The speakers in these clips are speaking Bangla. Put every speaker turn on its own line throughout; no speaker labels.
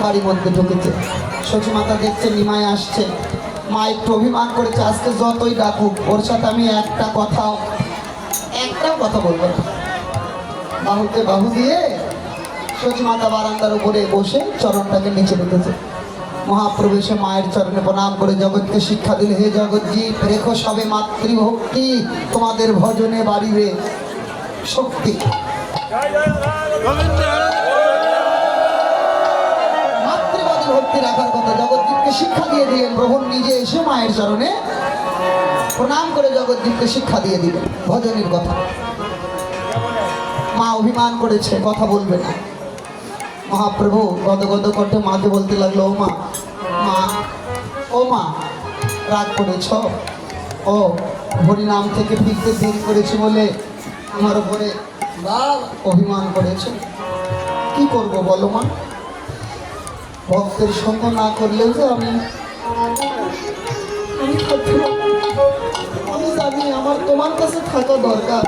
বাড়ির মধ্যে ঢুকেছে সচি মাতা দেখছে নিমায় আসছে মা একটু অভিমান করেছে আজকে যতই ডাকুক ওর সাথে আমি একটা কথাও একটা কথা বলব না। বাহুতে বাহু দিয়ে সচি মাতা বারান্দার উপরে বসে চরণটাকে নিচে রেখেছে মহাপ্রভু এসে মায়ের চরণে প্রণাম করে জগৎকে শিক্ষা দিলে, হে জগৎজীব রেখো সবে মাতৃভক্তি, তোমাদের ভজনে বাড়িবে শক্তি। মাতৃবাদী ভক্তি রাখার কথা জগৎদীপকে শিক্ষা দিয়ে দিলেন গ্রহণ নিজে এসে মায়ের চরণে প্রণাম করে জগৎদীপকে শিক্ষা দিয়ে দিলেন। ভজনের কথা। মা অভিমান করেছে, কথা বলবে না। মহাপ্রভু, গদ গদ কণ্ঠে মাকে বলতে লাগল ও মা মা ও মা রাগ করেছ? ও, হরিনাম থেকে ফিরতে দেরি করেছি বলে আমার উপরে অভিমান করেছ? কি করব বলো মা? ভক্তের সঙ্গ না করলেও যে আমি আমি জানি আমার তোমার কাছে থাকা দরকার।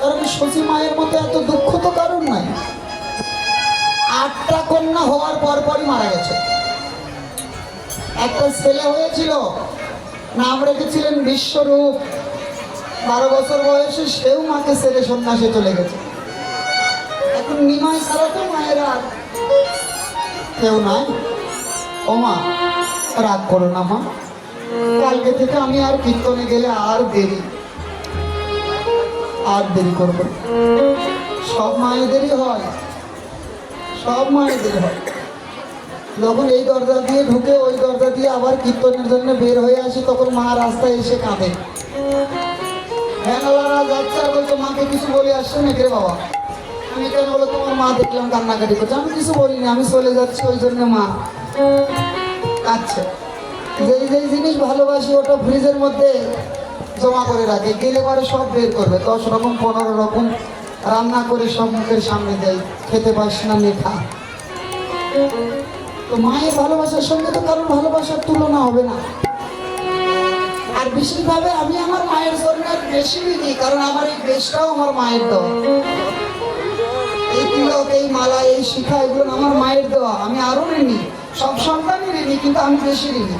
কারণ শশী মায়ের মতো এত দুঃখ তো কারণ নাই। আটটা কন্যা হওয়ার পর পরই মারা গেছে। একটা ছেলে হয়েছিল, নাম রেখেছিলেন বিশ্বরূপ। বারো বছর বয়সে সেও মাকে ছেলে সন্ন্যাসে চলে গেছে। এখন নিমাই ছাড়া তো মায়ের আর কেউ নাই। ও মা রাগ করো না মা। কালকে থেকে আমি আর কীর্তনে গেলে আর দেরি আর দেরি করব সব মায়েদেরই হয়। সব মায়েদের হয় যখন এই দরজা দিয়ে ঢুকে, ওই দরজা দিয়ে আবার কীর্তনের জন্য বের হয়ে আসি, তখন মা রাস্তায় এসে কাঁদে। ভ্যানওয়ালারা যাচ্ছে। আর মাকে কিছু বলে আসছে নাকি রে বাবা? আমি কেন বলে, তোমার মা দেখলাম কান্নাকাটি করছে। আমি কিছু বলিনি, আমি চলে যাচ্ছি, ওই জন্য মা কাঁদছে। যেই যেই জিনিস ভালোবাসি, ওটা ফ্রিজের মধ্যে জমা করে রাখে। গেলে পরে সব বের করবে। দশ রকম, পনেরো রকম রান্না করে সব মুখের সামনে দেয় খেতে পাস না লেখা তো মায়ের ভালোবাসার সঙ্গে তো কারোর ভালোবাসার তুলনা হবে না। আর বিশেষভাবে আমি আমার মায়ের জন্য বেশি দিই কারণ আমার এই বেশটাও আমার মায়ের দেওয়া। এই তিলক এই মালা এই শিখা এগুলো আমার মায়ের দেওয়া। আমি আরও ঋণী সব সন্তানই ঋণী কিন্তু আমি বেশি ঋণী।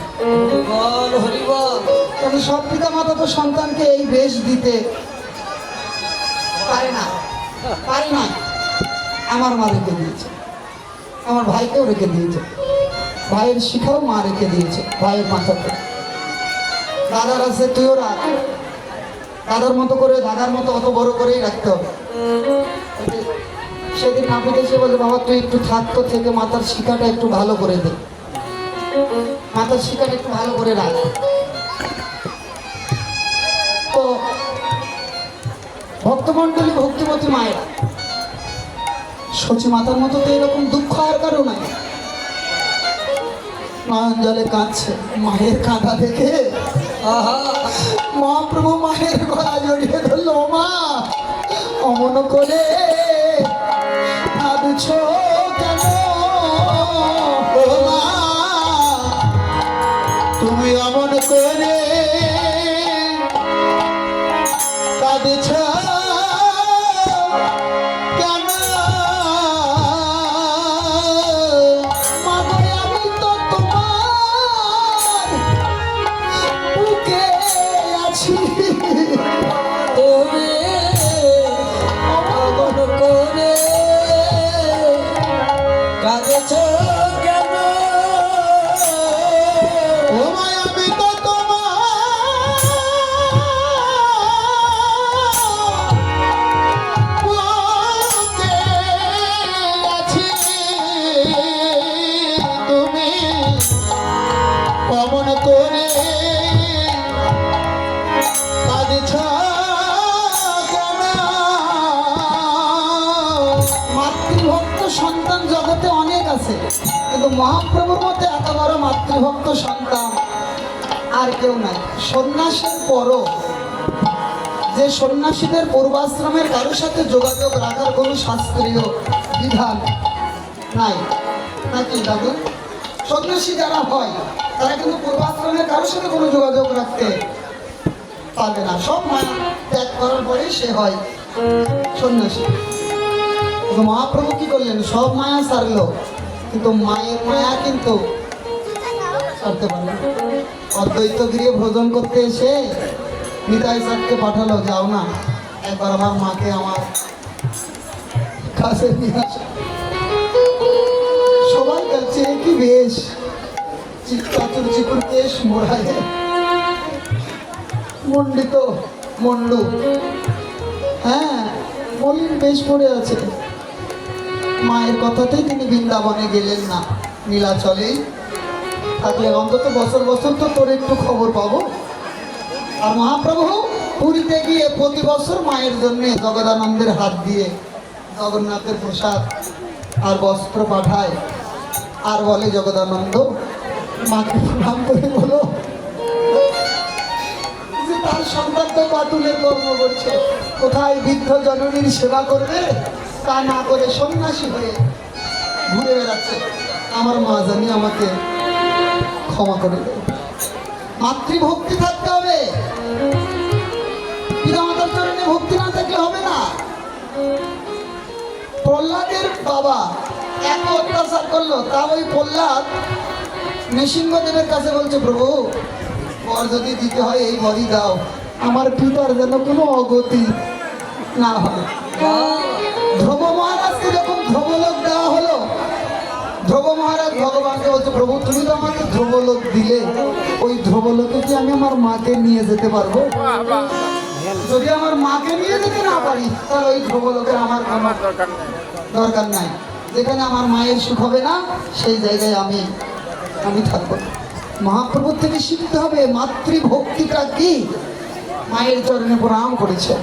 বল হরি বল।
কারণ সব পিতা মাতা তো সন্তানকে এই বেশ দিতে পারে না। পারে না আমার মা রেখে দিয়েছে। আমার ভাইকেও রেখে দিয়েছে। ভাইয়ের শিখাও মা রেখে দিয়েছে, ভাইয়ের মাথাতে। দাদার আছে, তুইও রাখ। দাদার মতো করে, দাদার মতো অত বড় করেই রাখতে হবে। সেদিন নাপিত এসে বলে বাবা, তুই একটু থাকতো থেকে, মাথার শিখাটা একটু ভালো করে দে। মাথার শিখাটা একটু ভালো করে রাখ। ভক্তমণ্ডলী ভক্তিমতী মায়েরা। সচি মাতার মতো তো এরকম দুঃখ আর কারও নাই। নয়ন জলে কাঁদছে, মায়ের কাঁদা দেখে। মহাপ্রভু মায়ের গলা জড়িয়ে ধরলো মা অমন করে কাঁদছ কেন? তুমি অমন করে কাঁদেছ আছে। কিন্তু মহাপ্রভুর মধ্যে এত বড় মাতৃভক্ত সন্তান আর কেউ নাই। সন্ন্যাসের পরও যে সন্ন্যাসীদের পূর্বাশ্রমের কারোর সাথে যোগাযোগ রাখার কোনো শাস্ত্রীয় বিধান নাই। নাকি দাদু? সন্ন্যাসী যারা হয়, তারা কিন্তু পূর্বাশ্রমের কারোর সাথে কোনো যোগাযোগ রাখতে পারবে না। সব মায়া ত্যাগ করার পরে সে হয় সন্ন্যাসী। মহাপ্রভু কি করলেন? সব মায়া সারলো। কিন্তু মায়ের মায়া কিন্তু অদ্বৈত গৃহে ভোজন করতে এসে নিতাই স্যারকে পাঠালো, যাও না, একবার আমার মাকে আমার কাছে নিয়ে আসো। সবাই কাছে কি বেশ চিৎকাচুর চিকুর কেশ মোড়ায় মন্ডিত মন্ডু হ্যাঁ মলিন বেশ পড়ে আছে। মায়ের কথাতেই তিনি বৃন্দাবনে গেলেন না। নীলাচলেই থাকলে অন্তত বছর বছর তো তোর একটু খবর পাবো। আর মহাপ্রভু, পুরীতে গিয়ে প্রতি বছর মায়ের জন্য জগদানন্দের হাত দিয়ে জগন্নাথের প্রসাদ আর বস্ত্র পাঠায়। আর বলে, জগদানন্দ, মাকে প্রণাম করে বলো যে তার সন্তান তো বাতুলের কর্ম করছে। কোথায় বৃদ্ধ জননীর সেবা করবে? তা না করে সন্ন্যাসী হয়ে ঘুরে বেড়াচ্ছে। আমার মা জানি আমাকে ক্ষমা করে দেবে। মাতৃভক্তি থাকতে হবে। পিতামাতার চরণে ভক্তি না থাকলে হবে না। প্রহ্লাদের বাবা এত অত্যাচার করল, তা ওই প্রহ্লাদ নৃসিংহদেবের কাছে বলছে, প্রভু, বর যদি দিতে হয় এই বরই দাও। আমার পিতার যেন কোনো অগতি না হয়। প্রভু তুমি তো আমাকে ধ্রুবলোক দিলে। ওই ধ্রুবলোকে কি আমি আমার মাকে নিয়ে যেতে পারব? যদি আমার মাকে নিয়ে যেতে না পারি তাহলে ওই ধ্রুবলোকের আমার কোনো দরকার নাই। যেখানে আমার মায়ের সুখ হবে না সেই জায়গায় আমি আমি থাকব। মহাপ্রভুর থেকে শিখতে হবে মাতৃভক্তিটা কি? মায়ের চরণে প্রণাম করেছে।